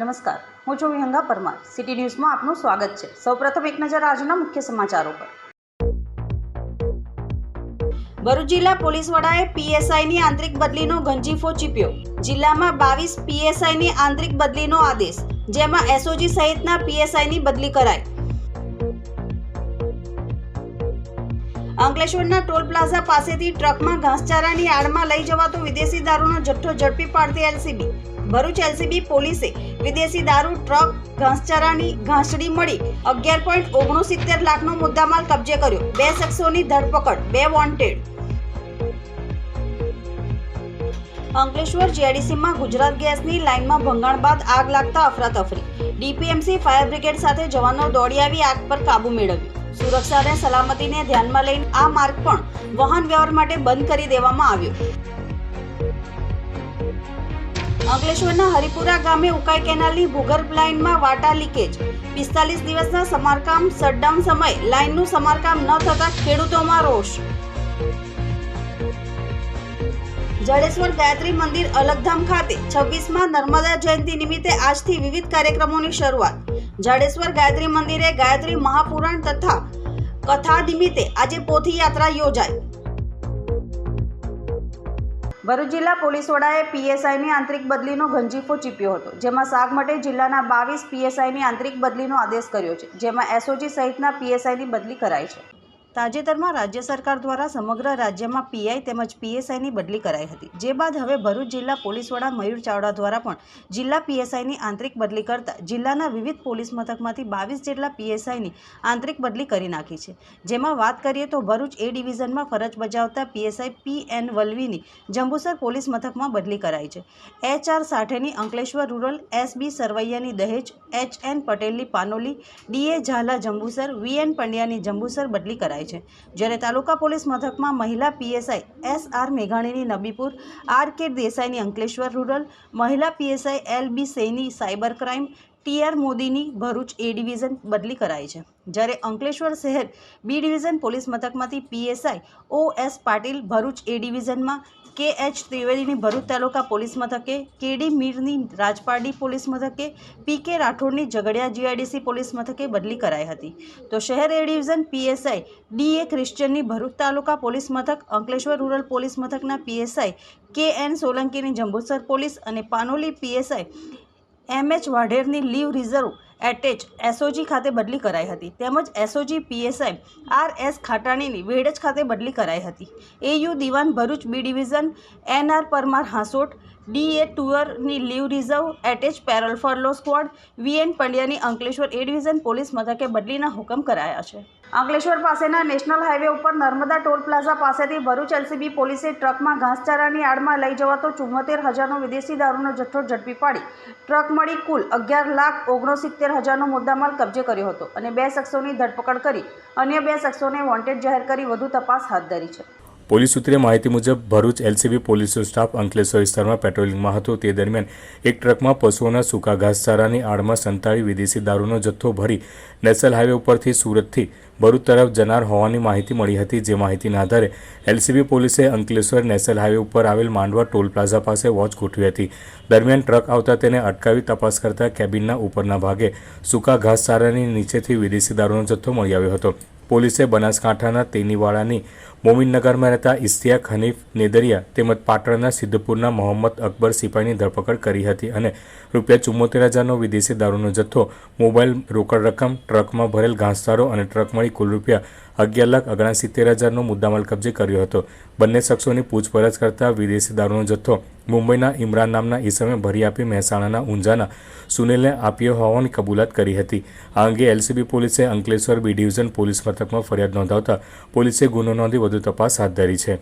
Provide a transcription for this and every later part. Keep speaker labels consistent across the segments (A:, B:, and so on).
A: નમસ્કાર. હું છું વિહંગા પરમાર. સિટી ન્યૂઝમાં આપનું સ્વાગત છે. સૌપ્રથમ એક નજર આજના મુખ્ય સમાચારો પર. ભરૂચ જિલ્લા પોલીસ વડાએ પીએસઆઈની આંતરિક બદલીનો ગંજીફો ચીપ્યો. જિલ્લામાં બાવીસ પીએસઆઈની આંતરિક બદલીનો આદેશ, જેમાં એસઓજી સહિતના પીએસઆઈની બદલી કરાઈ. અંકલેશ્વરના ટોલ પ્લાઝા પાસેથી ટ્રકમાં ઘાસચારાની આડમાં લઈ જવાતો વિદેશી દારૂનો જથ્થો ઝડપી પાડતી એલસીબી. ભરૂચ એલસીબી પોલીસે વિદેશી દારૂ, ટ્રક, ઘાસચારાની ઘાસડી મળી અગિયાર પોઈન્ટ ઓગણસિત્તેર લાખનો મુદ્દામાલ કબજે કર્યો. બે શખ્સોની ધરપકડ, બે વોન્ટેડ અંકલેશ્વર જેડીસીમાં ગુજરાત ગેસની લાઇનમાં ભંગાણ બાદ આગ લાગતા અફરાતફરી. ડીપીએમસી ફાયર બ્રિગેડ સાથે જવાનો દોડી આવી આગ પર કાબુ મેળવ્યો. સુરક્ષા અને સલામતીને ધ્યાનમાં લઈને આ માર્ગ પણ વાહન વ્યવહાર માટે બંધ કરી દેવામાં આવ્યો. અંકલેશ્વરના હરિપુરા ગામે ઉકાઈ કેનાલની ભૂગર્ભ લાઇનમાં વાટા લીકેજ. પિસ્તાલીસ દિવસના સમારકામ શટડાઉન સમયે લાઇનનું સમારકામ ન થતાં ખેડૂતોમાં રોષ. જડેશ્વર ગાયત્રી મંદિર અલગધામ ખાતે છવ્વીસમાં નર્મદા જયંતિ નિમિત્તે આજથી વિવિધ કાર્યક્રમોની શરૂઆત. જડેશ્વર ગાયત્રી મંદિરે ગાયત્રી મહાપુરાણ તથા કથા નિમિત્તે આજે પોથી યાત્રા યોજાઈ. ભરૂચ જિલ્લા પોલીસ વડાએ પીએસઆઈની આંતરિક બદલીનો ગંજીફો ચીપ્યો હતો, જેમાં સાગમટે જિલ્લાના બાવીસ પીએસઆઈની આંતરિક બદલીનો આદેશ કર્યો છે, જેમાં એસઓજી સહિતના પીએસઆઈની બદલી કરાઈ છે. તાજેતરમાં રાજ્ય સરકાર દ્વારા સમગ્ર રાજ્યમાં પીઆઈ તેમજ પીએસઆઈની બદલી કરાઈ હતી. જે બાદ હવે ભરૂચ જિલ્લા પોલીસ વડા મયુર ચાવડા દ્વારા પણ જિલ્લા પીએસઆઈની આંતરિક બદલી કરતા જિલ્લાના વિવિધ પોલીસ મથકમાંથી બાવીસ જેટલા પીએસઆઈની આંતરિક બદલી કરી નાખી છે. જેમાં વાત કરીએ તો ભરૂચ એ ડિવિઝનમાં ફરજ બજાવતા પીએસઆઈ પી એન વલવીની જંબુસર પોલીસ મથકમાં બદલી કરાઈ છે. એચ આર સાઠેની અંકલેશ્વર રૂરલ, એસ બી સરવૈયાની દહેજ, એચ એન પટેલની Panoli DA Zala Jambusar, V N પંડ્યાની Jambusar બદલી કરાઈ છે. જ્યારે તાલુકા પોલીસ મથકમાં મહિલા પીએસઆઈ એસ આર મેઘાણીની નબીપુર, આર કે દેસાઈની અંકલેશ્વર રૂરલ, મહિલા પીએસઆઈ એલ બી સેની સાયબર ક્રાઇમ ટીઆર મોદીની ભરૂચ એ ડિવિઝન બદલી કરાઈ છે. જ્યારે અંકલેશ્વર શહેર B division police મથકમાંથી PSI O S Patil Bharuch A ડિવિઝનમાં, K H ત્રિવેદીની ભરૂચ તાલુકા પોલીસ મથકે કેડી મીરની રાજપારડી પોલીસ મથકે, પી કે રાઠોડની ઝઘડિયા જીઆઈડીસી પોલીસ મથકે બદલી કરાઈ હતી. તો શહેર A division PSI D A ક્રિશ્ચિયનની Bharuch taluka police મથક, અંકલેશ્વર રૂરલ પોલીસ મથકના પીએસઆઈ કે એન સોલંકીની જંબુસર પોલીસ અને પાનોલી પીએસઆઈ એમ એચ વાઢેરની લીવ રિઝર્વ એટેચ એસઓજી ખાતે બદલી કરાઈ હતી. તેમજ એસઓજી પીએસઆઈ આર એસ ખાટાણીની વેડજ ખાતે બદલી કરાઈ હતી. AU Diwan Bharuch B division NR Parmar Hansot D A ટુઅરની leave reserve attach parole furlough squad VN પંડ્યાની Ankleshwar A division police મથકે બદલીના હુકમ કરાયા છે. અંકલેશ્વર પાસેના નેશનલ હાઈવે ઉપર નર્મદા ટોલ પ્લાઝા પાસેથી ભરૂચ એલસીબી પોલીસે ટ્રકમાં ઘાસચારાની આડમાં લઈ જવાતો ચુમ્મોતેર હજારનો વિદેશી દારૂનો જથ્થો ઝડપી પાડી. ટ્રક મળી કુલ અગિયાર લાખ ઓગણસિત્તેર હજારનો મુદ્દામાલ કબજે કર્યો હતો અને બે શખ્સોની ધરપકડ કરી. અન્ય બે શખ્સોને વોન્ટેડ જાહેર કરી વધુ તપાસ હાથ ધરી છે.
B: પોલીસ સૂત્રે માહિતી મુજબ, ભરૂચ એલસીબી પોલીસનો સ્ટાફ અંકલેશ્વર વિસ્તારમાં પેટ્રોલિંગમાં હતો. તે દરમિયાન એક ટ્રકમાં પશુઓના સૂકા ઘાસચારાની આડમાં સંતાળી વિદેશી દારૂનો જથ્થો ભરી નેશનલ હાઈવે ઉપરથી સુરતથી ભરૂચ તરફ જનાર હોવાની માહિતી મળી હતી. જે માહિતીના આધારે એલસીબી પોલીસે અંકલેશ્વર નેશનલ હાઈવે ઉપર આવેલ માંડવા ટોલ પ્લાઝા પાસે વોચ ગોઠવી હતી. દરમિયાન ટ્રક આવતા તેને અટકાવી તપાસ કરતા કેબિનના ઉપરના ભાગે સૂકા ઘાસચારાની નીચેથી વિદેશી દારૂનો જથ્થો મળી આવ્યો હતો. પોલીસે બનાસકાંઠાના તેનીવાડાની મોમિનનગરમાં રહેતા ઇસ્તિયાક હનીફ નેદરિયા તેમજ પાટણના સિદ્ધપુરના મોહમ્મદ અકબર સિપાહીની ધરપકડ કરી હતી અને રૂપિયા ચુમ્મોતેર હજારનો વિદેશી દારૂનો જથ્થો, મોબાઈલ રોકડ રકમ, ટ્રકમાં ભરેલ ઘાસચારો અને ટ્રક મળી કુલ રૂપિયા અગિયાર લાખ ઓગણસિત્તેર હજારનો મુદ્દામાલ કબજે કર્યો હતો. બંને શખ્સોની પૂછપરછ કરતા વિદેશી દારૂનો જથ્થો મુંબઈના ઇમરાન નામના ઈસમે ભરી આપી મહેસાણાના ઊંઝાના સુનિલને આપ્યો હોવાની કબૂલાત કરી હતી. આ અંગે એલસીબી પોલીસે અંકલેશ્વર બી ડિવિઝન પોલીસ મથકમાં ફરિયાદ નોંધાવતા પોલીસે ગુનો નોંધી વધુ તપાસ હાથ ધરી છે.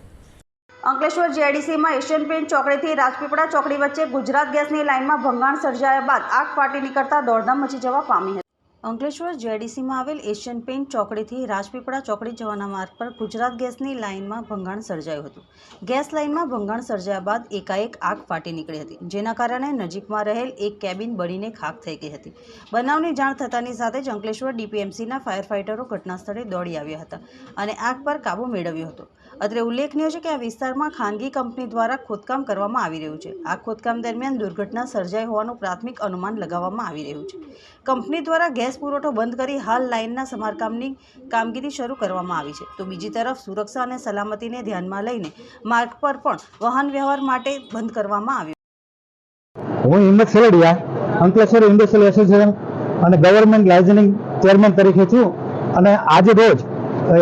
A: અંકલેશ્વર જેડીસીમાં એશિયન પેન્ટ ચોકડીથી રાજપીપળા ચોકડી વચ્ચે ગુજરાત ગેસની લાઇનમાં ભંગાણ સર્જાયા બાદ આગ ફાટી નીકળતા દોડધામ મચી જવા પામી હતી. અંકલેશ્વર જેડીસીમાં આવેલ એશિયન પેઇન્ટ ચોકડીથી રાજપીપળા ચોકડી જવાના માર્ગ પર ગુજરાત ગેસની લાઇનમાં ભંગાણ સર્જાયું હતું. ગેસ લાઇનમાં ભંગાણ સર્જાયા બાદ એકાએક આગ ફાટી નીકળી હતી, જેના કારણે નજીકમાં રહેલ એક કેબિન બળીને ખાક થઈ ગઈ હતી. બનાવની જાણ થતાની સાથે જ અંકલેશ્વર ડીપીએમસીના ફાયર ફાઇટરો ઘટના સ્થળે દોડી આવ્યા હતા અને આગ પર કાબૂ મેળવ્યો હતો. અત્રે ઉલ્લેખનીય છે કે આ વિસ્તારમાં ખાનગી કંપની દ્વારા ખોદકામ કરવામાં આવી રહ્યું છે. આ ખોદકામ દરમિયાન દુર્ઘટના સર્જાઈ હોવાનું પ્રાથમિક અનુમાન લગાવવામાં આવી રહ્યું છે. કંપની દ્વારા ગેસ પુરવઠો બંધ કરી હાલ લાઇનના સમારકામની કામગીરી શરૂ કરવામાં આવી છે. તો બીજી તરફ સુરક્ષા અને સલામતીને ધ્યાનમાં લઈને માર્ગ પર પણ વાહન વ્યવહાર માટે બંધ કરવામાં આવ્યો.
C: હું હિંમત સેલડિયા અંકલેશ્વર ઇન્ડસ્ટ્રીયલ એસોસિએશન અને ગવર્મેન્ટ લાઇઝનિંગ ચેરમેન તરીકે છું. અને આજે રોજ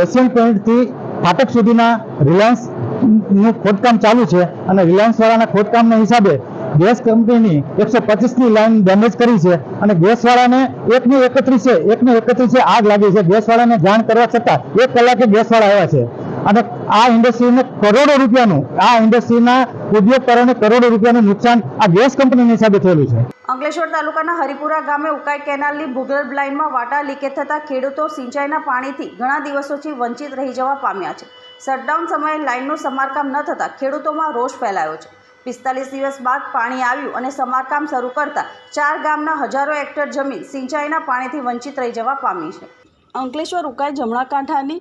C: એશિયન પોઈન્ટથી ફાટક સુધીના રિલાયન્સનું ખોદકામ ચાલુ છે. અને રિલાયન્સ વાળાના ખોદકામના હિસાબે ગેસ કંપનીની એકસો પચીસની લાઈન ડેમેજ કરી છે અને ગેસવાળાને એકને એકત્રીસે એકને એકત્રીસે આગ લાગી છે. ગેસવાળાને જાણ કરવા છતાં એક કલાકે ગેસવાળા આવ્યા છે. અને આ ઇન્ડસ્ટ્રીને કરોડો રૂપિયાનું, આ ઇન્ડસ્ટ્રીના ઉદ્યોગકારોને કરોડો રૂપિયાનું નુકસાન આ ગેસ કંપનીની હિસાબે થયેલું છે.
A: અંકલેશ્વર તાલુકાના હરિપુરા ગામે ઉકાઈ કેનાલની ભૂગર્ભ લાઇનમાં વાટા લીકેજ થતાં ખેડૂતો સિંચાઈના પાણીથી ઘણા દિવસોથી વંચિત રહી જવા પામ્યા છે. શટડાઉન સમયે લાઇનનું સમારકામ ન થતાં ખેડૂતોમાં રોષ ફેલાયો છે. પિસ્તાલીસ દિવસ બાદ પાણી આવ્યું અને સમારકામ શરૂ કરતાં ચાર ગામના હજારો હેક્ટર જમીન સિંચાઈના પાણીથી વંચિત રહી જવા પામી છે. અંકલેશ્વર ઉકાઈ જમણા કાંઠાની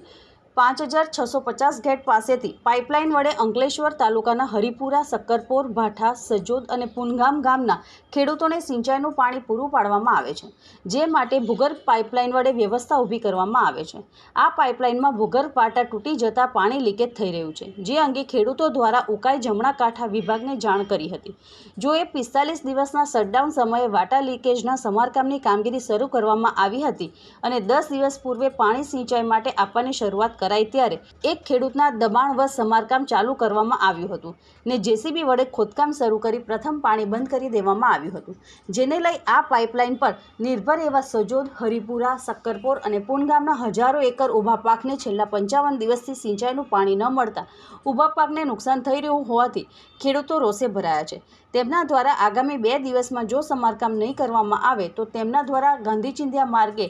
A: પાંચ હજાર છસો પચાસ ગેટ પાસેથી પાઇપલાઇન વડે અંકલેશ્વર તાલુકાના હરિપુરા, સક્કરપોર, ભાઠા, સજોદ અને પુનગામ ગામના ખેડૂતોને સિંચાઈનું પાણી પૂરું પાડવામાં આવે છે, જે માટે ભૂગર્ભ પાઇપલાઇન વડે વ્યવસ્થા ઊભી કરવામાં આવે છે. આ પાઇપલાઇનમાં ભૂગર્ભ પાટા તૂટી જતાં પાણી લીકેજ થઈ રહ્યું છે, જે અંગે ખેડૂતો દ્વારા ઉકાઈ જમણા કાંઠા વિભાગને જાણ કરી હતી. જો એ પિસ્તાલીસ દિવસના શટડાઉન સમયે વાટા લીકેજના સમારકામની કામગીરી શરૂ કરવામાં આવી હતી અને દસ દિવસ પૂર્વે પાણી સિંચાઈ માટે આપવાની શરૂઆત કરાઈ ત્યારે એક ખેડૂતના દબાણવશ સમારકામ ચાલુ કરવામાં આવ્યું હતું ને જેસીબી વડે ખોદકામ શરૂ કરી પ્રથમ પાણી બંધ કરી દેવામાં આવ્યું હતું. જેને લઈ આ પાઇપલાઇન પર નિર્ભર એવા સજોદ, હરિપુરા, સક્કરપોર અને પૂનગામના હજારો એકર ઊભા પાકને છેલ્લા પંચાવન દિવસથી સિંચાઈનું પાણી ન મળતા ઊભા પાકને નુકસાન થઈ રહ્યું હોવાથી ખેડૂતો રોષે ભરાયા છે. તેમના દ્વારા આગામી બે દિવસમાં જો સમારકામ નહીં કરવામાં આવે તો તેમના દ્વારા ગાંધી ચિંધ્યા માર્ગે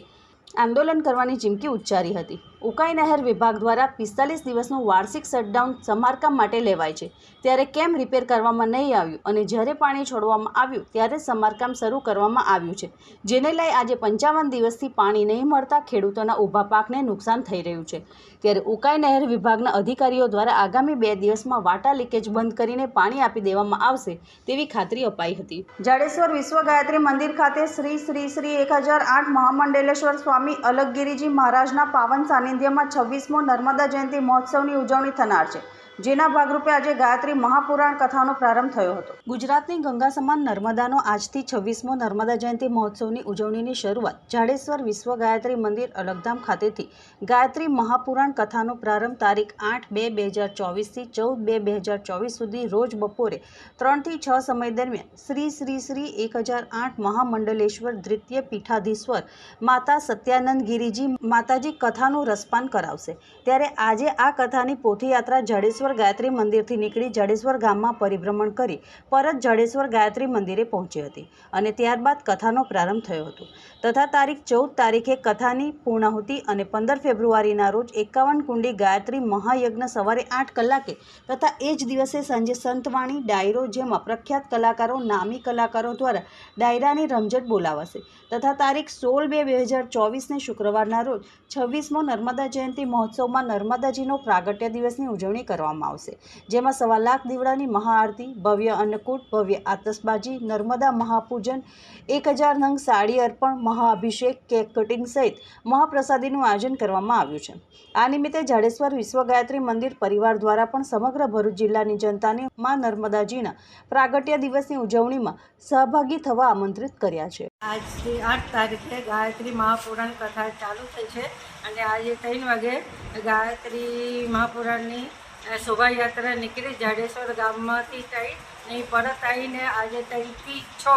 A: આંદોલન કરવાની ચીમકી ઉચ્ચારી હતી. ઉકાઈ નહેર વિભાગ દ્વારા પિસ્તાલીસ દિવસનું વાર્ષિક શટડાઉન સમારકામ માટે લેવાય છે. ત્યારે કેમ રિપેર કરવામાં નહીં આવ્યું અને જ્યારે પાણી છોડવામાં આવ્યું ત્યારે સમારકામ શરૂ કરવામાં આવ્યું છે. જેને લઈ આજે પંચાવન દિવસથી પાણી નહીં મળતા ખેડૂતોના ઊભા પાકને નુકસાન થઈ રહ્યું છે. ત્યારે ઉકાઈ નહેર વિભાગના અધિકારીઓ દ્વારા આગામી બે દિવસમાં વાટા લીકેજ બંધ કરીને પાણી આપી દેવામાં આવશે તેવી ખાતરી અપાઈ હતી. જાડેશ્વર વિશ્વ ગાયત્રી મંદિર ખાતે શ્રી શ્રી શ્રી એક હજાર આઠ મહામંડલેશ્વર સ્વામી અલગગીરીજી મહારાજના પાવન સાનિધ્યમાં છવ્વીસમો નર્મદા જયંતિ મહોત્સવની ઉજવણી થનાર છે. જેના ભાગરૂપે આજે ગાયત્રી મહાપુરાણ કથાનો પ્રારંભ થયો હતો. ગુજરાતની ગંગા સમાન નર્મદાનો આજથી છવ્વીસમો નર્મદા જયંતિ મહોત્સવની ઉજવણીની શરૂઆત જાડેશ્વર વિશ્વ ગાયત્રી મંદિર અલગધામ ખાતેથી ગાયત્રી મહાપુરાણ કથાનો પ્રારંભ તારીખ આઠ બે બે હજાર ચોવીસથી ચૌદ બે બે હજાર ચોવીસ સુધી રોજ બપોરે ત્રણથી છ સમય દરમિયાન શ્રી શ્રી શ્રી એક હજાર આઠ મહામંડલેશ્વર દ્વિતીય પીઠાધીશ્વર માતા સત્યાનંદ ગિરિજી માતાજી કથાનું રસપાન કરાવશે. ત્યારે આજે આ કથાની પોથીયાત્રા જાડેશ્વર ગાયત્રી મંદિરથી નીકળી જાડેશ્વર ગામમાં પરિભ્રમણ કરી પરત જાડેશ્વર ગાયત્રી મંદિરે પહોંચી હતી અને ત્યારબાદ કથાનો પ્રારંભ થયો હતો. તથા તારીખ ચૌદ તારીખે કથાની પૂર્ણાહુતિ અને પંદર ફેબ્રુઆરીના રોજ એકાવન કુંડી ગાયત્રી મહાયજ્ઞ સવારે આઠ કલાકે તથા એ જ દિવસે સાંજે સંતવાણી ડાયરો જેમાં પ્રખ્યાત કલાકારો, નામી કલાકારો દ્વારા ડાયરાની રમઝટ બોલાવાશે. તથા તારીખ સોળ બે બે હજાર ચોવીસને શુક્રવારના રોજ છવ્વીસમો નર્મદા જયંતિ મહોત્સવમાં નર્મદાજીનો પ્રાગટ્ય દિવસની ઉજવણી કરવામાં આવશે. જેમાં સવા લાખ દીવડાની મહાઆરતી, ભવ્ય અન્નકૂટ, ભવ્ય આતશબાજી, નર્મદા મહાપૂજન, એક હજાર નંગ સાડી અર્પણ, મહાઅભિષેક, કેક કટિંગ સહિત મહાપ્રસાદીનું આયોજન કરવામાં આવ્યું છે. આ નિમિત્તે જાડેશ્વર વિશ્વ ગાયત્રી મંદિર પરિવાર દ્વારા પણ સમગ્ર ભરૂચ જિલ્લાની જનતાને મા નર્મદાજીના પ્રાગટ્ય દિવસની ઉજવણીમાં સહભાગી થવા આમંત્રિત કર્યા છે.
D: આજથી આઠ તારીખે ગાયત્રી મહાપુરાણ કથા ચાલુ થઈ છે. અને આજે ત્રણ વાગે ગાયત્રી મહાપુરાણની શોભાયાત્રા નીકળી જાડેશ્વર ગામમાંથી થઈ ને પરત આવીને આજે ત્રણથી છ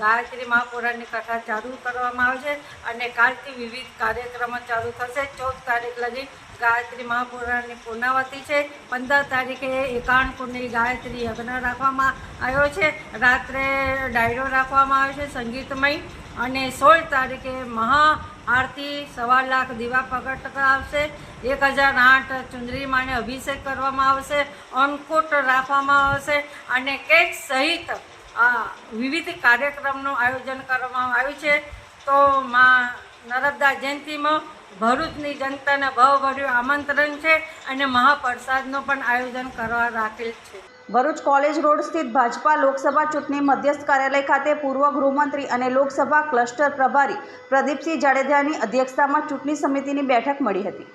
D: ગાયત્રી મહાપુરાણની કથા ચાલુ કરવામાં આવશે અને કાલથી વિવિધ કાર્યક્રમો ચાલુ થશે. ચૌદ તારીખ લગી ગાયત્રી મહાપુરાણની પૂર્ણાવતી છે. પંદર તારીખે એકાવન કુંડની ગાયત્રી યજ્ઞ રાખવામાં આવ્યો છે. રાત્રે ડાયરો રાખવામાં આવ્યો છે સંગીતમય. અને સોળ તારીખે મહા આરતી સવા લાખ દીવા પ્રગટ કરાવશે, એક હજાર આઠ ચુંદરી માને અભિષેક કરવામાં આવશે, અન્નકૂટ રાખવામાં આવશે અને કેક સહિત વિવિધ કાર્યક્રમનું આયોજન કરવામાં આવ્યું છે. તો માં નર્મદા જયંતિમાં ભરૂચની જનતાને ભાવભર્યું આમંત્રણ છે અને મહાપ્રસાદનું પણ આયોજન કરવા રાખેલ છે.
A: ભરૂચ કોલેજ રોડ સ્થિત ભાજપા લોકસભા ચૂંટણી મધ્યસ્થ કાર્યાલય ખાતે પૂર્વ ગૃહમંત્રી અને લોકસભા ક્લસ્ટર પ્રભારી પ્રદીપસિંહ જાડેજાની અધ્યક્ષતામાં ચૂંટણી સમિતિની બેઠક મળી હતી.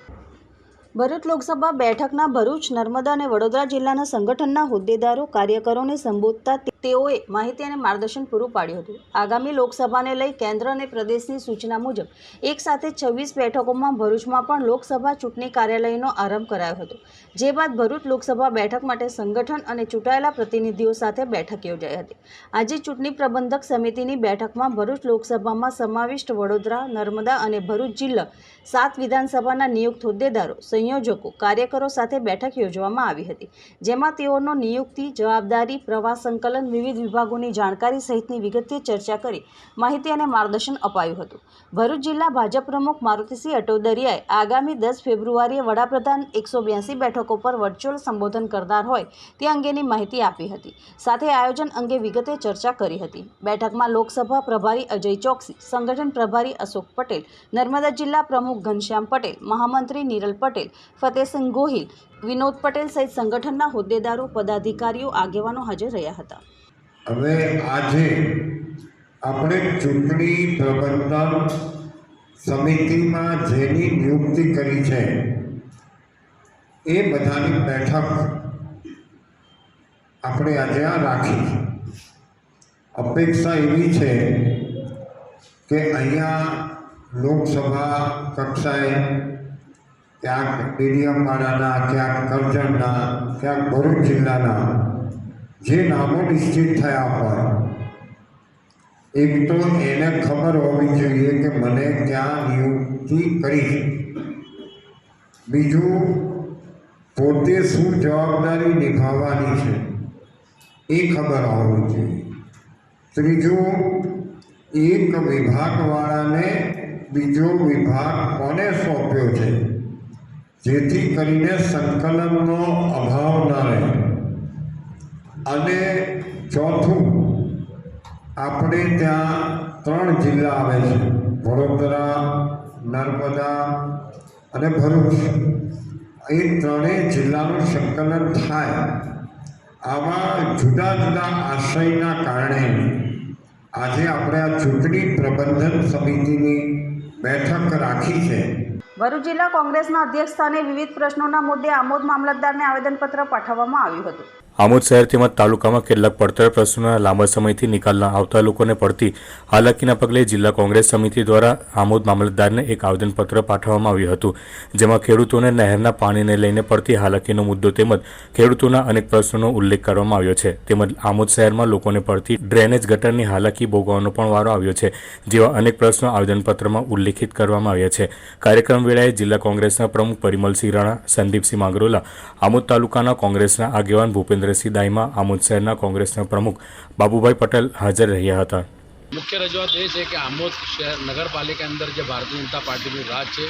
A: ભરૂચ લોકસભા બેઠકના ભરૂચ, નર્મદા અને વડોદરા જિલ્લાના સંગઠનના હોદ્દેદારો, કાર્યકરોને સંબોધતા તેઓએ માહિતી અને માર્ગદર્શન પૂરું પાડ્યું હતું. આગામી લોકસભાને લઈ કેન્દ્ર અને પ્રદેશની સૂચના મુજબ એક સાથે છવ્વીસ બેઠકોમાં ભરૂચમાં પણ લોકસભા ચૂંટણી કાર્યાલયનો આરંભ કરાયો હતો, જે બાદ ભરૂચ લોકસભા બેઠક માટે સંગઠન અને ચૂંટાયેલા પ્રતિનિધિઓ સાથે બેઠક યોજાઈ હતી. આજે ચૂંટણી પ્રબંધક સમિતિની બેઠકમાં ભરૂચ લોકસભામાં સમાવિષ્ટ વડોદરા, નર્મદા અને ભરૂચ જિલ્લા સાત વિધાનસભાના નિયુક્ત હોદ્દેદારો, સંયોજકો, કાર્યકરો સાથે બેઠક યોજવામાં આવી હતી, જેમાં તેઓનો નિયુક્તિ, જવાબદારી, પ્રવાસ સંકલન વિવિધ વિભાગોની જાણકારી સહિતની વિગતે ચર્ચા કરી માહિતી અને માર્ગદર્શન અપાયું હતું. ભરૂચ જિલ્લા ભાજપ પ્રમુખ મારુતિસિંહ અટોદરિયાએ આગામી દસ ફેબ્રુઆરીએ વડાપ્રધાન એકસો બ્યાસી બેઠકો પર વર્ચ્યુઅલ સંબોધન કરનાર હોય તે અંગેની માહિતી આપી હતી. સાથે આયોજન અંગે વિગતે ચર્ચા કરી હતી. બેઠકમાં લોકસભા પ્રભારી અજય ચોકસી, સંગઠન પ્રભારી અશોક પટેલ, નર્મદા જિલ્લા પ્રમુખ ઘનશ્યામ પટેલ, મહામંત્રી નિરલ પટેલ ફતેહસિંહ ગોહિલ, વિનોદ પટેલ સહિત સંગઠનના હોદ્દેદારો, પદાધિકારીઓ, આગેવાનો હાજર રહ્યા હતા.
E: હવે આજે આપણે ચૂંટણી પ્રબંધન સમિતિમાં જેની નિયુક્તિ કરી છે, એ બધાની બેઠક આપણે આજે આ રાખી અપેક્ષા એવી છે કે અહીંયા લોકસભા કક્ષાએ ક્યાંક મીડિયમવાળાના ક્યાંક કરજણના, ક્યાંક ભરૂચ જિલ્લાના જે નામો નિશ્ચિત થયા હોય. એક તો એને ખબર હોવી જોઈએ કે મને ક્યાં નિયુક્તિ કરી. બીજું, પોતે શું જવાબદારી નિભાવવાની છે એ ખબર હોવી જોઈએ. ત્રીજું, એક વિભાગવાળાને બીજો વિભાગ કોને સોંપ્યો છે? જેથી કરીને સંકલનનો અભાવ ન રહે. અને ચોથું, આપણે ત્યાં ત્રણ જિલ્લા આવે છે. વડોદરા, નર્મદા અને ભરૂચ. એ ત્રણેય જિલ્લાનું સંકલન થાય. આવા જુદા જુદા આશયના કારણે આજે આપણે આ ચૂંટણી પ્રબંધન સમિતિની બેઠક રાખી છે.
A: ભરૂચ જિલ્લા કોંગ્રેસના અધ્યક્ષ સ્થાને વિવિધ પ્રશ્નોના મુદ્દે આમોદ મામલતદારને આવેદનપત્ર પાઠવવામાં આવ્યું હતું.
B: આમોદ શહેર તેમજ તાલુકામાં કેટલાક પડતર પ્રશ્નોના લાંબા સમયથી નિકાલ આવતા લોકોને પડતી હાલાકીના પગલે જિલ્લા કોંગ્રેસ સમિતિ દ્વારા આમોદ મામલતદારને એક આવેદનપત્ર પાઠવવામાં આવ્યું હતું, જેમાં ખેડૂતોને નહેરના પાણીને લઈને પડતી હાલાકીનો મુદ્દો તેમજ ખેડૂતોના અનેક પ્રશ્નોનો ઉલ્લેખ કરવામાં આવ્યો છે. તેમજ આમોદ શહેરમાં લોકોને પડતી ડ્રેનેજ ગટરની હાલાકી ભોગવવાનો પણ વારો આવ્યો છે, જેવા અનેક પ્રશ્નો આવેદનપત્રમાં ઉલ્લેખિત કરવામાં આવ્યા છે. કાર્યક્રમ વેળાએ જિલ્લા કોંગ્રેસના પ્રમુખ પરિમલસિંહ રાણા, સંદીપસિંહ માંગરોલા, આમોદ તાલુકાના કોંગ્રેસના આગેવાન ભૂપેન્દ્રસિંહ દાઈમા, આમોદ શહેરના કોંગ્રેસના પ્રમુખ બાબુભાઈ પટેલ હાજર રહ્યા હતા.
F: મુખ્ય રજૂઆત એ છે કે આમોદ શહેર નગરપાલિકા અંદર જે ભારતીય જનતા પાર્ટીનું રાજ છે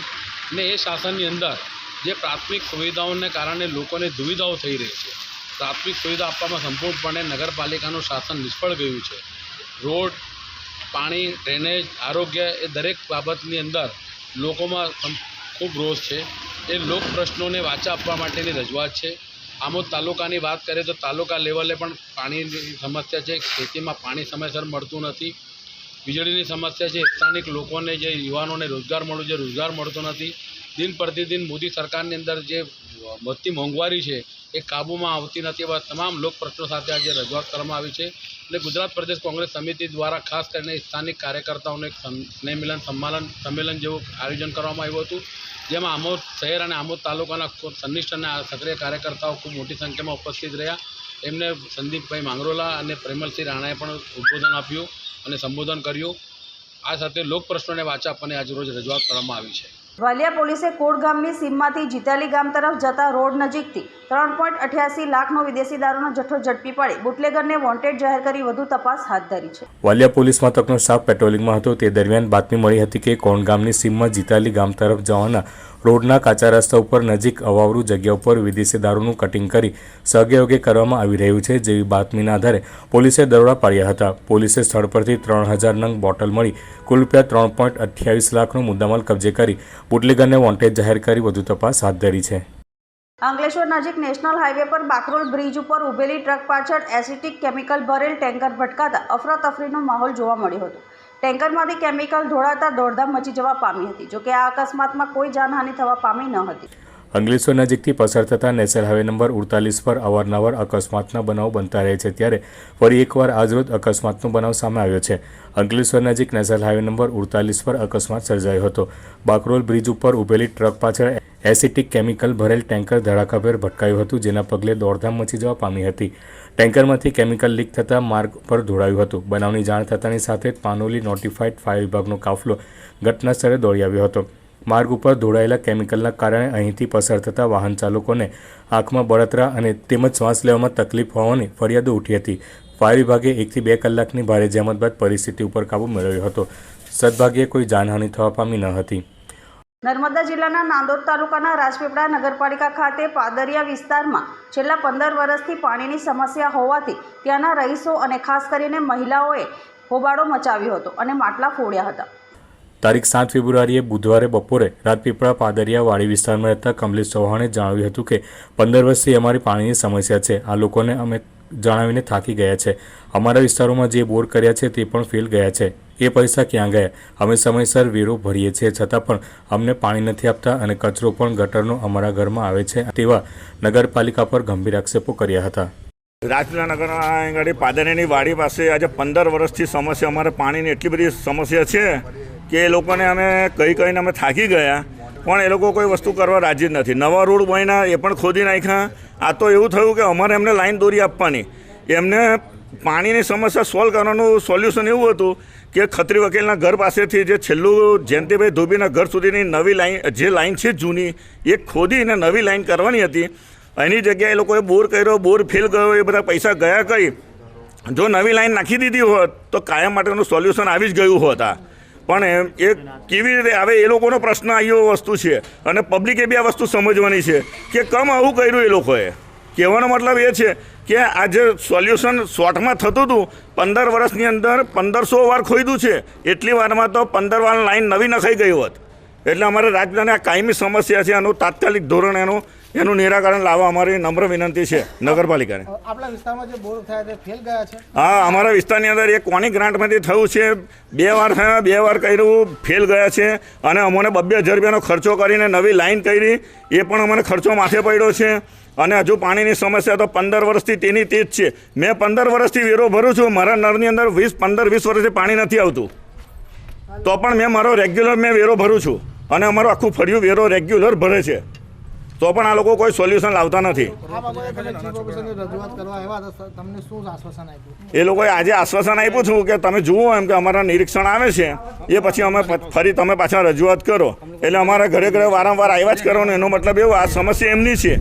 F: ને એ શાસનની અંદર જે પ્રાથમિક સુવિધાઓને કારણે લોકોને દુવિધાઓ થઈ રહી છે. પ્રાથમિક સુવિધા આપવામાં સંપૂર્ણપણે નગરપાલિકાનું શાસન નિષ્ફળ ગયું છે. રોડ, પાણી, ડ્રેનેજ, આરોગ્ય એ દરેક બાબતની અંદર લોકોમાં ખૂબ રોષ છે. એ લોક પ્રશ્નોને વાચા આપવા માટેની રજૂઆત છે. આમોદ તાલુકાની વાત કરીએ તો તાલુકા લેવલે પણ પાણીની સમસ્યા છે. ખેતીમાં પાણી સમયસર મળતું નથી. વીજળીની સમસ્યા છે. સ્થાનિક લોકોને જે યુવાનોને રોજગાર મળવું છે, રોજગાર મળતો નથી. દિન પ્રતિદિન મોદી સરકારની અંદર જે વધતી મોંઘવારી છે એ કાબૂમાં આવતી નથી એવા તમામ લોક પ્રશ્નો સાથે આજે રજૂઆત કરવામાં આવી છે. એટલે ગુજરાત પ્રદેશ કોંગ્રેસ સમિતિ દ્વારા ખાસ કરીને સ્થાનિક કાર્યકર્તાઓને એક સ્નેહ મિલન સંમેલન જેવું આયોજન કરવામાં આવ્યું હતું. જેમાં આમોદ શહેર અને આમોદ તાલુકાના ખૂબ સંનિષ્ઠ અને સક્રિય કાર્યકર્તાઓ ખૂબ મોટી સંખ્યામાં ઉપસ્થિત રહ્યા. એમને સંદીપભાઈ માંગરોલા અને પ્રેમલસિંહ રાણાએ પણ ઉદ્બોધન આપ્યું અને સંબોધન કર્યું. આ સાથે લોક પ્રશ્નોને વાચા આપવાની આજરોજ રજૂઆત કરવામાં આવી છે.
A: વાલિયા પોલીસે કોડ ગામની સીમમાંથી જીતાલી ગામ તરફ જતા રોડ નજીકથી ત્રણ પોઈન્ટ અઠ્યાસી લાખનો વિદેશી દારૂનો જથ્થો ઝડપી પડી. બુટલેગરને વોન્ટેડ જાહેર કરી વધુ તપાસ હાથ ધરી છે.
B: વાલિયા પોલીસ મથકનો સ્ટાફ પેટ્રોલિંગમાં હતો. તે દરમિયાન બાતમી મળી હતી કે કોણ ગામની સીમમાં જીતાલી ગામ તરફ જવાના રોડના કાચા રસ્તા ઉપર નજીક અવાવરૂ જગ્યા ઉપર વિદેશી દારૂનું કટિંગ કરી સહયોગે કરવામાં આવી રહ્યું છે જેવી બાતમીના આધારે પોલીસે દરોડા પાડ્યા હતા. પોલીસે સ્થળ પરથી ત્રણ હજાર નંગ બોટલ મળી, કુલ રૂપિયા ત્રણ પોઈન્ટ અઠ્યાવીસ લાખનો મુદ્દામાલ કબજે કરી બુટલેગરને વોન્ટેજ જાહેર કરી વધુ તપાસ હાથ ધરી છે.
A: અંકલેશ્વર નજીક નેશનલ હાઈવે પર બાકરોલ બ્રિજ ઉપર ઊભેલી ટ્રક પાછળ એસિટિક કેમિકલ ભરેલ ટેન્કર ભટકાતા અફરાતફરીનો માહોલ જોવા મળ્યો હતો. ટેન્કરમાંથી કેમિકલ ઢોળાતા દોડધામ મચી જવા પામી હતી, જોકે આ અકસ્માતમાં કોઈ જાનહાનિ થવા પામી ન હતી.
B: અંકલેશ્વર નજીકથી પસાર થતા નેશનલ હાઈવે નંબર ઉડતાલીસ પર અવારનવાર અકસ્માતના બનાવ બનતા રહે છે, ત્યારે ફરી એકવાર આજરોજ અકસ્માતનો બનાવ સામે આવ્યો છે. અંકલેશ્વર નજીક નેશનલ હાઈવે નંબર ઉડતાલીસ પર અકસ્માત સર્જાયો હતો. બાકરોલ બ્રિજ ઉપર ઊભેલી ટ્રક પાછળ એસિટિક કેમિકલ ભરેલ ટેન્કર ધડાકાભેર ભટકાયું હતું, જેના પગલે દોડધામ મચી જવા પામી હતી. ટેન્કરમાંથી કેમિકલ લીક થતાં માર્ગ પર ધોળાયું હતું. બનાવની જાણ થતાની સાથે જ પાનોલી નોટિફાઈડ ફાયર વિભાગનો કાફલો ઘટનાસ્થળે દોડી આવ્યો હતો. માર્ગ ઉપર ધોળાયેલા કેમિકલના કારણે અહીંથી પસાર થતા વાહન ચાલકોને આંખમાં બળતરા અને તેમજ શ્વાસ લેવામાં તકલીફ હોવાની ફરિયાદો ઉઠી હતી. ફાયર વિભાગે એકથી બે કલાકની ભારે જહેમત બાદ પરિસ્થિતિ ઉપર કાબૂ મેળવ્યો હતો. સદભાગ્યે કોઈ જાનહાનિ થવા પામી ન હતી.
A: નર્મદા જિલ્લાના નાંદોદ તાલુકાના રાજપીપળા નગરપાલિકા ખાતે પાદરિયા વિસ્તારમાં છેલ્લા પંદર વર્ષથી પાણીની સમસ્યા હોવાથી ત્યાંના રહીશો અને ખાસ કરીને મહિલાઓએ હોબાળો મચાવ્યો હતો અને માટલા ફોડ્યા હતા.
B: તારીખ સાત ફેબ્રુઆરીએ બુધવારે બપોરે રાજપીપળા પાદરિયા વાડી વિસ્તારમાં રહેતા કમલેશ ચૌહાણે જણાવ્યું હતું કે, પંદર વર્ષથી અમારી પાણીની સમસ્યા છે. આ લોકોને અમે જણાવીને થાકી ગયા છે. અમારા વિસ્તારોમાં જે બોર કર્યા છે તે પણ ફેલ ગયા છે. એ પૈસા ક્યાં ગયા? અમે સમયસર વેરો ભરીએ છીએ. છતાં પણ અમને પાણી નથી આપતા અને કચરો પણ ગટરનો અમારા ઘરમાં આવે છે, તેવા નગરપાલિકા પર ગંભીર આક્ષેપો કર્યા હતા.
G: રાજપીલા નગરના આગળ પાદરીની વાડી પાસે આજે પંદર વર્ષથી સમસ્યા. અમારે પાણીની એટલી બધી સમસ્યા છે કે એ લોકોને અમે કહી કહીને અમે થાકી ગયા, પણ એ લોકો કોઈ વસ્તુ કરવા રાજી જ નથી. નવા રોડ બન્યા, એ પણ ખોદી નાખ્યા. આ તો એવું થયું કે અમારે એમને લાઈન દોરી આપવાની. એમને પાણીની સમસ્યા સોલ્વ કરવાનું સોલ્યુશન એવું હતું કે ખત્રી વકીલના ઘર પાસેથી જે છેલ્લું જયંતિભાઈ ધોબીના ઘર સુધીની નવી લાઈન, જે લાઈન છે જૂની, એ ખોદીને નવી લાઈન કરવાની હતી. એની જગ્યાએ એ લોકોએ બોર કર્યો, બોર ફેલ ગયો, એ બધા પૈસા ગયા કઈ? જો નવી લાઈન નાખી દીધી હોત, તો કાયમ માટેનું સોલ્યુશન આવી જ ગયું હોત આ. પણ એમ એ કેવી રીતે હવે એ લોકોનો પ્રશ્ન આવ્યો વસ્તુ છે. અને પબ્લિકે બી આ વસ્તુ સમજવાની છે કે કમ આવું કર્યું એ લોકોએ. કહેવાનો મતલબ એ છે કે આ જે સોલ્યુશન શોર્ટમાં થતું હતું, પંદર વર્ષની અંદર પંદરસો વાર ખોઈદું છે. એટલી વારમાં તો પંદર વાર લાઈન નવી નખાઈ ગઈ હોત. એટલે અમારે રાજધાની આ કાયમી સમસ્યા છે એનું તાત્કાલિક ધોરણ એનું એનું નિરાકરણ લાવવા અમારી નમ્ર વિનંતી છે નગરપાલિકાને.
H: આપણા વિસ્તારમાં જે બોર થયા તે ફેલ ગયા છે?
G: હા અમારા વિસ્તારની અંદર એક કોની ગ્રાન્ટમાંથી થયું છે? બે વાર થયા બે વાર કર્યું ફેલ ગયા છે. અને અમને બબ્બે હજાર રૂપિયાનો ખર્ચો કરીને નવી લાઈન કરી. એ પણ અમને ખર્ચો માથે પડ્યો છે. અને હજુ પાણીની સમસ્યા તો પંદર વર્ષથી તેની તે જ છે. મેં પંદર વર્ષથી વેરો ભરું છું. મારા નળની અંદર વીસ પંદર વીસ વર્ષથી પાણી નથી આવતું. તો પણ મેં મારો રેગ્યુલર મેં વેરો ભરું છું. અને અમારો આખું ફર્યું વેરો રેગ્યુલર ભરે છે. તો પણ આ લોકો કોઈ સોલ્યુશન લાવતા નથી. એ લોકોએ આજે આશ્વાસન આપ્યું છું કે તમે જુઓ એમ કે અમારા નિરીક્ષણ આવે છે. એ પછી અમે ફરી તમે પાછા રજૂઆત કરો. એટલે અમારા ઘરે ઘરે વારંવાર આવ્યા જ કરો ને એનો મતલબ એવો આ સમસ્યા એમની છે.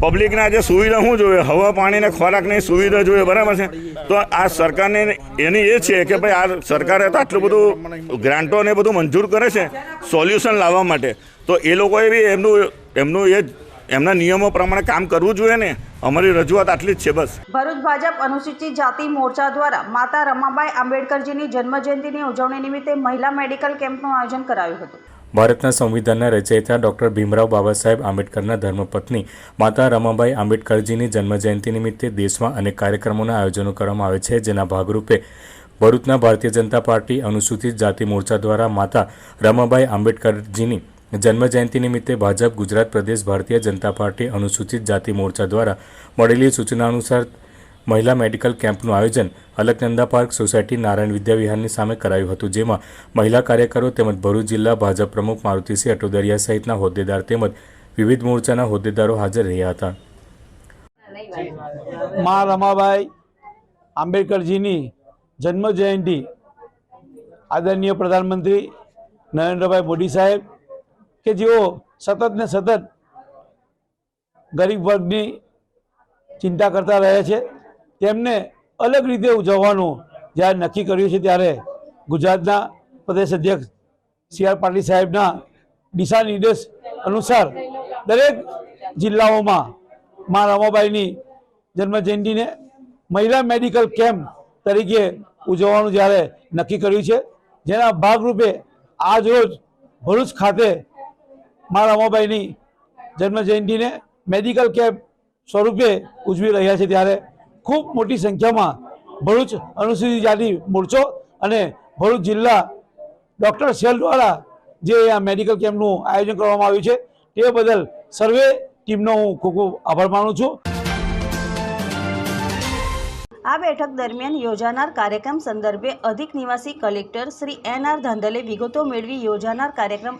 G: પબ્લિકને આજે સુવિધા શું જોઈએ? હવા પાણીને ખોરાકની સુવિધા જોઈએ બરાબર છે? તો આ સરકારને એની એ છે કે ભાઈ આ સરકારે તો આટલું બધું ગ્રાન્ટો ને બધું મંજૂર કરે છે સોલ્યુશન લાવવા માટે. તો એ લોકોએ બી એમનું એમનું એ એમના નિયમો પ્રમાણે કામ કરવું જોઈએ ને. અમારી રજૂઆત આટલી જ છે બસ.
A: ભરૂચ ભાજપ અનુસૂચિત જાતિ મોરચા દ્વારા માતા રમાબાઈ આંબેડકરજીની જન્મજયંતિની ઉજવણી નિમિત્તે મહિલા મેડિકલ કેમ્પનું આયોજન કરાયું હતું.
B: ભારતના સંવિધાનના રચયિતા ડૉક્ટર ભીમરાવ બાબા સાહેબ આંબેડકરના ધર્મપત્ની માતા રમાબાઈ આંબેડકરજીની જન્મજયંતિ નિમિત્તે દેશમાં અનેક કાર્યક્રમોના આયોજનો કરવામાં આવે છે જેના ભાગરૂપે ભરૂચના ભારતીય જનતા પાર્ટી અનુસૂચિત જાતિ મોરચા દ્વારા માતા રમાબાઈ આંબેડકરજીની જન્મજયંતિ નિમિત્તે ભાજપ, ગુજરાત પ્રદેશ, ભારતીય જનતા પાર્ટી અનુસૂચિત જાતિ મોરચા દ્વારા મળેલી સૂચના અનુસાર મહિલા મેડિકલ કેમ્પનું આયોજન અલકનંદા પાર્ક સોસાયટી નારાયણ વિદ્યાવિહારની સામે કરાયું હતું, જેમાં મહિલા કાર્યકરો તેમજ ભરૂચ જિલ્લા ભાજપ પ્રમુખ મારુતિસિંહ અટોદરિયા સહિતના હોદ્દેદાર તેમજ વિવિધ મોરચાના હોદ્દેદારો હાજર રહ્યા હતા.
I: મા રમાબાઈ આંબેડકરજીની જન્મ જયંતિ આદરણીય પ્રધાનમંત્રી નરેન્દ્રભાઈ મોદી સાહેબ કે જેઓ સતત ને સતત ગરીબ વર્ગની ચિંતા કરતા રહે છે, તેમને અલગ રીતે ઉજવવાનું જ્યારે નક્કી કર્યું છે ત્યારે ગુજરાતના પ્રદેશ અધ્યક્ષ સી આર પાટીલ સાહેબના દિશા નિર્દેશ અનુસાર દરેક જિલ્લાઓમાં મા રમાબાઈની જન્મજયંતિને મહિલા મેડિકલ કેમ્પ તરીકે ઉજવવાનું જ્યારે નક્કી કર્યું છે, જેના ભાગરૂપે આજ રોજ ભરૂચ ખાતે મા રમાભાઈની જન્મજયંતિને મેડિકલ કેમ્પ સ્વરૂપે ઉજવી રહ્યા છે ત્યારે ખૂબ મોટી સંખ્યામાં ભરૂચ અનુસૂચિત જાતિ મોરચો અને ભરૂચ જિલ્લા ડૉક્ટર સેલ દ્વારા જે આ મેડિકલ કેમ્પનું આયોજન કરવામાં આવ્યું છે તે બદલ સર્વે ટીમનો હું ખૂબ ખૂબ આભાર માનું છું.
A: આ બેઠક દરમિયાન યોજાનાર કાર્યક્રમ સંદર્ભે અધિક નિવાસી collector Shri N R Dhandhale વિગતો મેળવી યોજાનાર કાર્યક્રમ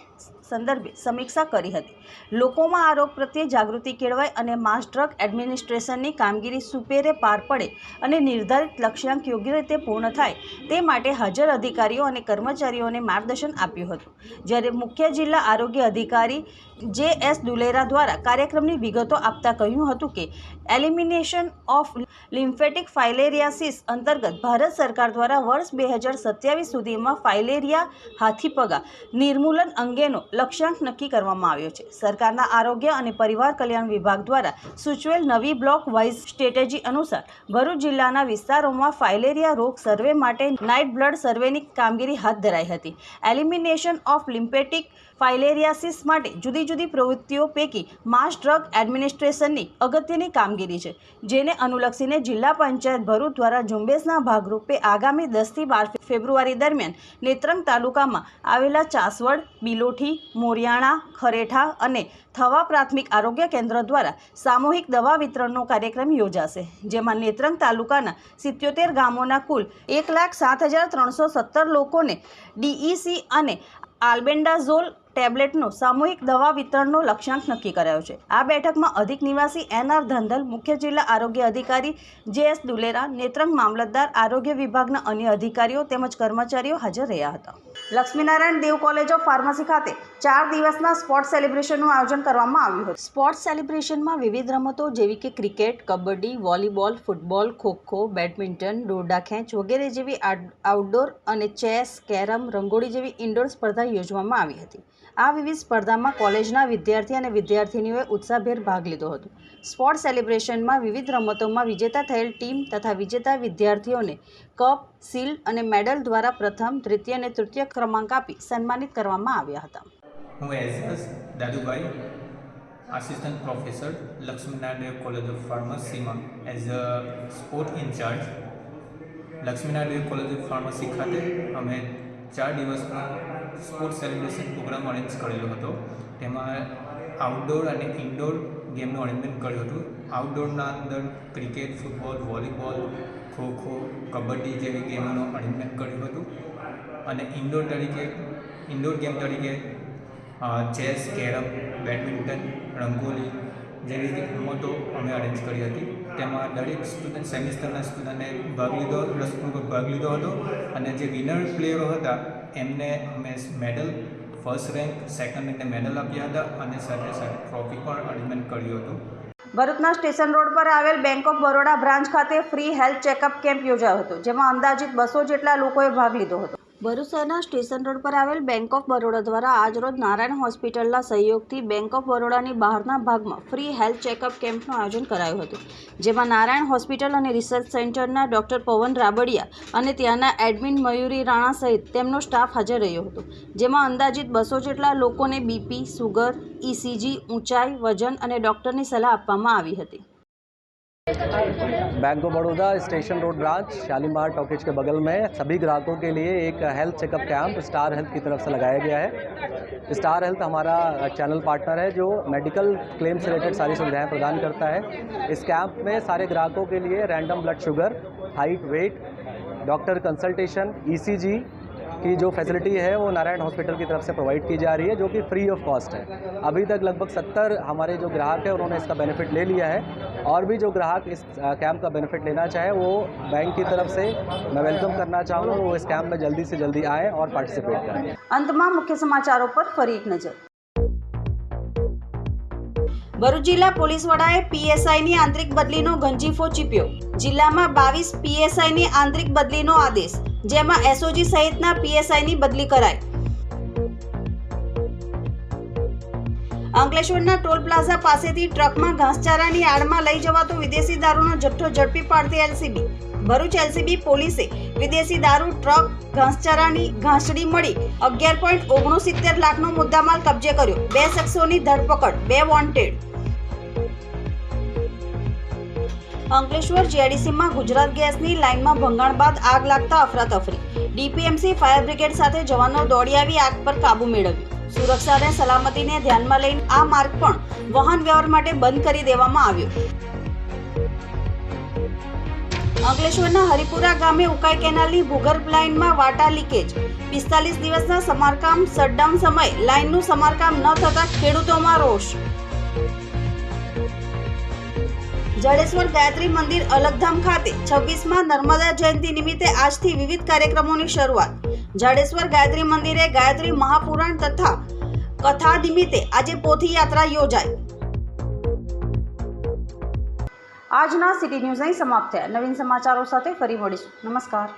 A: સંદર્ભે સમીક્ષા કરી હતી. લોકોમાં આ રોગ પ્રત્યે જાગૃતિ કેળવાય અને માસ ડ્રગ એડમિનિસ્ટ્રેશનની કામગીરી સુપેરે પાર પડે અને નિર્ધારિત લક્ષ્યાંક યોગ્ય રીતે પૂર્ણ થાય તે માટે હાજર અધિકારીઓ અને કર્મચારીઓને માર્ગદર્શન આપ્યું હતું. જ્યારે મુખ્ય જિલ્લા આરોગ્ય અધિકારી જે એસ દુલેરા દ્વારા કાર્યક્રમની વિગતો આપતા કહ્યું હતું કે, એલિમિનેશન ઓફ લિમ્ફેટિક ફાઇલેરિયાસિસ અંતર્ગત ભારત સરકાર દ્વારા વર્ષ બે હજાર સત્યાવીસ સુધીમાં ફાઇલેરિયા હાથીપગા નિર્મૂલન અંગેનો લક્ષ્યાંક નક્કી કરવામાં આવ્યો છે. સરકારના આરોગ્ય અને પરિવાર કલ્યાણ વિભાગ દ્વારા સૂચવેલ નવી બ્લોક વાઇઝ સ્ટ્રેટેજી અનુસાર, ભરૂચ જિલ્લાના વિસ્તારોમાં ફાઇલેરિયા રોગ સર્વે માટે નાઇટ બ્લડ સર્વેની કામગીરી હાથ ધરાઈ હતી. એલિમિનેશન ઓફ લિમ્ફેટિક ફાઇલેરિયાસિસ માટે જુદી જુદી પ્રવૃત્તિઓ પૈકી માસ ડ્રગ એડમિનિસ્ટ્રેશનની અગત્યની કામગીરી છે, જેને અનુલક્ષીને જિલ્લા પંચાયત ભરૂચ દ્વારા ઝુંબેશના ભાગરૂપે આગામી દસથી બાર ફેબ્રુઆરી દરમિયાન નેત્રંગ તાલુકામાં આવેલા ચાસવડ, બિલોઠી, મોરિયાણા, ખરેઠા અને થવા પ્રાથમિક આરોગ્ય કેન્દ્ર દ્વારા સામૂહિક દવા વિતરણનો કાર્યક્રમ યોજાશે, જેમાં નેત્રંગ તાલુકાના સિત્યોતેર ગામોના કુલ એક લાખ સાત હજાર ત્રણસો સત્તર લોકોને ડીઈસી અને આલ્બેન્ડાઝોલ ટેબ્લેટનો સામૂહિક દવા વિતરણનો લક્ષ્યાંક નક્કી કરાયો છે. આ બેઠકમાં અધિક નિવાસી એનઆર ધંધલ, મુખ્ય જિલ્લા આરોગ્ય અધિકારી જે એસ દુલેરા, નેત્રંગ મામલતદાર, આરોગ્ય વિભાગના અન્ય અધિકારીઓ તેમજ કર્મચારીઓ હાજર રહ્યા હતા. Laxminarayan Dev college of pharmacy ખાતે ચાર દિવસના સ્પોર્ટ્સ સેલિબ્રેશનનું આયોજન કરવામાં આવ્યું હતું. સ્પોર્ટ્સ સેલિબ્રેશનમાં વિવિધ રમતો જેવી કે cricket, kabaddi, volleyball, football, kho kho, badminton, દોરડા ખેંચ વગેરે જેવી આઉટડોર અને ચેસ, કેરમ, રંગોળી જેવી ઇન્ડોર સ્પર્ધા યોજવામાં આવી હતી. આ વિવિધ સ્પર્ધામાં કોલેજના વિદ્યાર્થી અને વિદ્યાર્થીનીઓએ ઉત્સાહભેર ભાગ લીધો હતો. સ્પોર્ટ સેલિબ્રેશનમાં વિવિધ રમતોમાં વિજેતા થયેલ ટીમ તથા વિજેતા વિદ્યાર્થીઓને કપ, સીલ અને મેડલ દ્વારા પ્રથમ, દ્વિતીય અને તૃતીય ક્રમાંક આપી સન્માનિત કરવામાં આવ્યા હતા.
J: હું as Dadubhai assistant professor Laxminarayan college of ફાર્મસીમાં as a sport incharge Laxminarayan college of pharmacy ખાતે અમે ચાર દિવસનો સ્પોર્ટ સેલિબ્રેશન પ્રોગ્રામ અરેન્જ કરેલો હતો. તેમાં આઉટડોર અને ઇન્ડોર ગેમનું અરેન્જમેન્ટ કર્યું હતું. આઉટડોરના અંદર cricket football volleyball kho kho, kabaddi જેવી ગેમોનું અરેન્જમેન્ટ કર્યું હતું. અને ઇન્ડોર તરીકે ઇન્ડોર ગેમ તરીકે ચેસ કેરમ બેડમિન્ટન રંગોલી જેવી રમતો અમે અરેન્જ કરી હતી. તેમાં દરેક સ્ટુડન્ટ સેમિસ્ટરના સ્ટુડન્ટે ભાગ લીધો રસપૂર્વક ભાગ લીધો હતો. અને જે વિનર પ્લેયરો હતા એમને અમે મેડલ, ફર્સ્ટ રેન્ક, સેકન્ડ રેન્કને મેડલ આપ્યા હતા અને સાથે સાથે ટ્રોફી પણ અરેન્જમેન્ટ કર્યું હતું.
A: ભરૂચના સ્ટેશન રોડ પર આવેલ બેંક ઓફ બરોડા બ્રાન્ચ ખાતે ફ્રી હેલ્થ ચેકઅપ કેમ્પ યોજાયો હતો, જેમાં અંદાજિત બસો જેટલા લોકોએ ભાગ લીધો હતો. ભરૂચ સ્ટેશન રોડ પર આવેલ બેંક ઓફ બરોડા દ્વારા આજરોજ નારાયણ હોસ્પિટલના સહયોગથી બેંક ઓફ બરોડાની બહારના ભાગમાં ફ્રી હેલ્થ ચેકઅપ કેમ્પનું આયોજન કરાયું હતું. જેમાં નારાયણ હોસ્પિટલ અને રિસર્ચ સેન્ટરના ડૉક્ટર પવન રાબડિયા અને ત્યાંના એડમિન મયુરી રાણા સહિત તેમનો સ્ટાફ હાજર રહ્યો હતો. જેમાં અંદાજિત બસો જેટલા લોકોને બીપી સુગર ઇસીજી ઊંચાઈ, વજન અને ડૉક્ટરની સલાહ આપવામાં આવી હતી.
K: Bank of Baroda station road branch, Shalimar talkies के बगल में सभी ग्राहकों के लिए एक health checkup camp star health की तरफ़ से लगाया गया है। स्टार हेल्थ हमारा चैनल पार्टनर है, जो मेडिकल क्लेम से रिलेटेड सारी सुविधाएँ प्रदान करता है। इस कैंप में सारे ग्राहकों के लिए random blood sugar height weight doctor consultation ECG की जो फैसिलिटी है वो नारायण हॉस्पिटल की तरफ से प्रोवाइड की जा रही है जो कि फ्री ऑफ कॉस्ट है अभी तक लगभग सत्तर हमारे जो ग्राहक हैं उन्होंने इसका बेनिफिट ले लिया है और भी जो ग्राहक इस अ, कैंप का बेनिफिट लेना चाहे वो बैंक की तरफ से मैं वेलकम करना चाहूँगा वो इस कैंप में जल्दी से जल्दी आएँ और पार्टिसिपेट करें
A: અંતમાં મુખ્ય સમાચારો પર ફરી એક નજર ભરૂચ જિલ્લા પોલીસ વડાએ પીએસઆઈની આંતરિક બદલીનો ગંજીફો ચીપ્યો જિલ્લામાં બાવીસ પીએસઆઈની આંતરિક બદલીનો આદેશ જેમાં એસઓજી સહિતના પીએસઆઈની બદલી કરાઈ. અંકલેશ્વરના ટોલ પ્લાઝા પાસેથી ટ્રકમાં ઘાસચારાની આડમાં લઈ જવાતો વિદેશી દારૂનો જથ્થો ઝડપી પાડતી એલસીબી ભરૂચ એલસીબી પોલીસે વિદેશી દારૂ, ટ્રક, ઘાસચારાની ઘાસડી મળી અગિયાર પોઈન્ટ ઓગણસિત્તેર લાખનો મુદ્દામાલ કબજે કર્યો. બે શખ્સોની ધરપકડ, બે વોન્ટેડ અંકલેશ્વર જીઆઈડીસીમાં ગુજરાત ગેસની લાઇનમાં ભંગાણ બાદ આગ લાગતા અફરાતફરી. ડીપીએમસી ફાયર બ્રિગેડ સાથે જવાનો દોડી આવી આગ પર કાબુ મેળવ્યો. સુરક્ષા અને સલામતીને ધ્યાનમાં લઈને આ માર્ગ પણ વાહન વ્યવહાર માટે બંધ કરી દેવામાં આવ્યો. અંકલેશ્વરના હરિપુરા ગામે ઉકાઈ કેનાલની ભૂગર્ભ લાઇનમાં વાટા લીકેજ. પિસ્તાલીસ દિવસના સમારકામ શટડાઉન સમયે લાઇનનું સમારકામ ન થતાં ખેડૂતોમાં રોષ. જડેશ્વર ગાયત્રી મંદિર અલગધામ ખાતે છવ્વીસમાં નર્મદા જયંતિ નિમિત્તે આજથી વિવિધ કાર્યક્રમોની શરૂઆત. જાડેશ્વર ગાયત્રી મંદિરે ગાયત્રી મહાપુરાણ તથા કથા નિમિત્તે આજે પોથી યાત્રા યોજાઈ. આજના સિટી ન્યૂઝ અહીં સમાપ્ત થયા. નવીન સમાચારો સાથે ફરી મળીશું. નમસ્કાર.